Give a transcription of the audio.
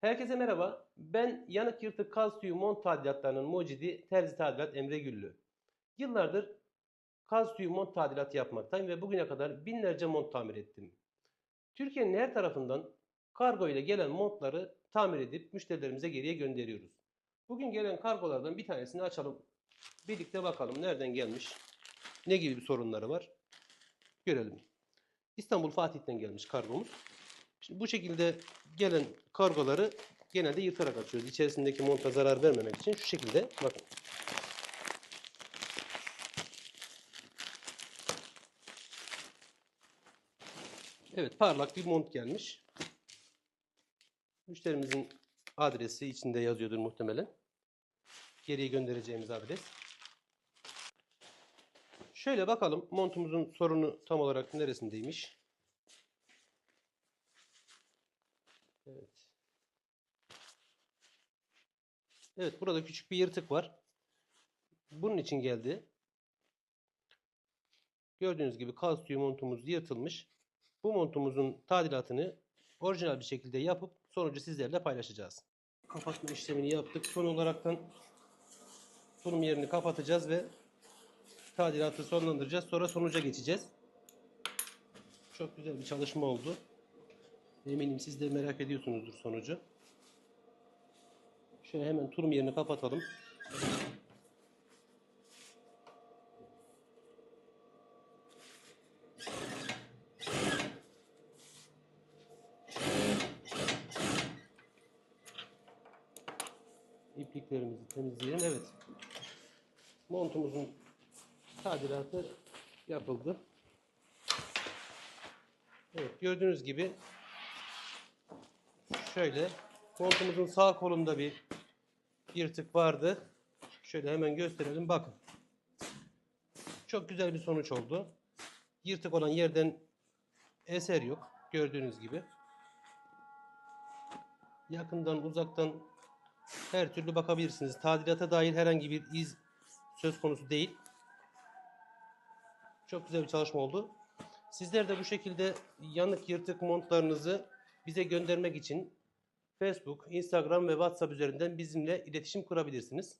Herkese merhaba. Ben yanık yırtık kaz tüyü mont tadilatlarının mucidi Terzi Tadilat Emre Güllü. Yıllardır kaz tüyü mont tadilatı yapmaktayım ve bugüne kadar binlerce mont tamir ettim. Türkiye'nin her tarafından kargo ile gelen montları tamir edip müşterilerimize geriye gönderiyoruz. Bugün gelen kargolardan bir tanesini açalım. Birlikte bakalım nereden gelmiş, ne gibi bir sorunları var görelim. İstanbul Fatih'ten gelmiş kargomuz. Şimdi bu şekilde gelen kargoları genelde yırtarak açıyoruz. İçerisindeki monta zarar vermemek için şu şekilde bakın. Evet parlak bir mont gelmiş. Müşterimizin adresi içinde yazıyordur muhtemelen. Geriye göndereceğimiz adres. Şöyle bakalım montumuzun sorunu tam olarak neresindeymiş. Evet. Evet burada küçük bir yırtık var. Bunun için geldi. Gördüğünüz gibi tüyü montumuz yırtılmış. Bu montumuzun tadilatını orijinal bir şekilde yapıp sonucu sizlerle paylaşacağız. Kapatma işlemini yaptık. Son olaraktan sunum yerini kapatacağız ve tadilatı sonlandıracağız. Sonra sonuca geçeceğiz. Çok güzel bir çalışma oldu. Eminim siz de merak ediyorsunuzdur sonucu. Şöyle hemen turum yerini kapatalım. İpliklerimizi temizleyelim. Evet. Montumuzun tadilatı yapıldı. Evet gördüğünüz gibi şöyle montumuzun sağ kolunda bir yırtık vardı. Şöyle hemen gösterelim bakın. Çok güzel bir sonuç oldu. Yırtık olan yerden eser yok. Gördüğünüz gibi. Yakından uzaktan her türlü bakabilirsiniz. Tadilata dair herhangi bir iz söz konusu değil. Çok güzel bir çalışma oldu. Sizler de bu şekilde yanık yırtık montlarınızı bize göndermek için Facebook, Instagram ve WhatsApp üzerinden bizimle iletişim kurabilirsiniz.